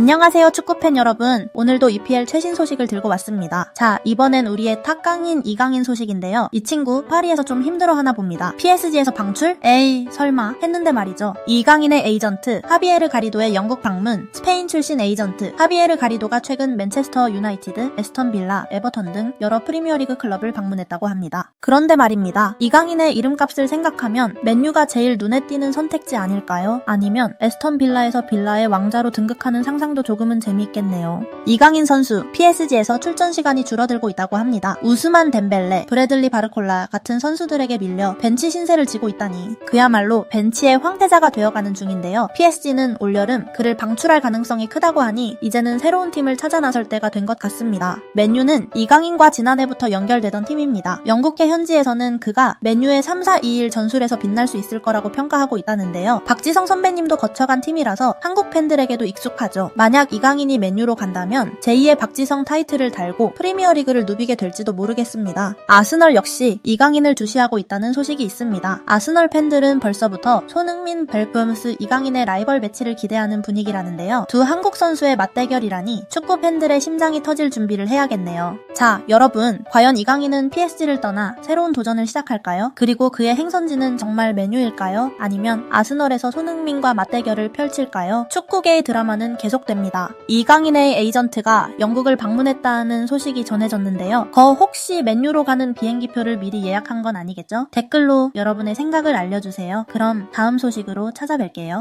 안녕하세요 축구팬 여러분. 오늘도 EPL 최신 소식을 들고 왔습니다. 자, 이번엔 우리의 탁강인 이강인 소식인데요. 이 친구 파리에서 좀 힘들어하나 봅니다. PSG에서 방출? 에이, 설마 했는데 말이죠. 이강인의 에이전트 하비에르 가리도의 영국 방문, 스페인 출신 에이전트 하비에르 가리도가 최근 맨체스터 유나이티드, 에스턴 빌라, 에버턴 등 여러 프리미어리그 클럽을 방문했다고 합니다. 그런데 말입니다. 이강인의 이름값을 생각하면 맨유가 제일 눈에 띄는 선택지 아닐까요? 아니면 에스턴 빌라에서 빌라의 왕자로 등극하는 상상 도 조금은 재미있겠네요. 이강인 선수 PSG에서 출전 시간이 줄어들고 있다고 합니다. 우스만 덴벨레, 브래들리 바르콜라 같은 선수들에게 밀려 벤치 신세를 지고 있다니 그야말로 벤치의 황태자가 되어가는 중인데요. PSG는 올여름 그를 방출할 가능성이 크다고 하니 이제는 새로운 팀을 찾아 나설 때가 된 것 같습니다. 맨유는 이강인과 지난해부터 연결되던 팀입니다. 영국계 현지에서는 그가 맨유의 3-4-2-1 전술에서 빛날 수 있을 거라고 평가하고 있다는데요. 박지성 선배님도 거쳐간 팀이라서 한국 팬들에게도 익숙하죠. 만약 이강인이 맨유로 간다면 제2의 박지성 타이틀을 달고 프리미어리그를 누비게 될지도 모르겠습니다. 아스널 역시 이강인을 주시하고 있다는 소식이 있습니다. 아스널 팬들은 벌써부터 손흥민, 벨금스, 이강인의 라이벌 매치를 기대하는 분위기라는데요. 두 한국 선수의 맞대결이라니 축구 팬들의 심장이 터질 준비를 해야겠네요. 자, 여러분, 과연 이강인은 PSG를 떠나 새로운 도전을 시작할까요? 그리고 그의 행선지는 정말 메뉴일까요? 아니면 아스널에서 손흥민과 맞대결을 펼칠까요? 축구계의 드라마는 계속됩니다. 이강인의 에이전트가 영국을 방문했다는 소식이 전해졌는데요. 거 혹시 맨유로 가는 비행기표를 미리 예약한 건 아니겠죠? 댓글로 여러분의 생각을 알려주세요. 그럼 다음 소식으로 찾아뵐게요.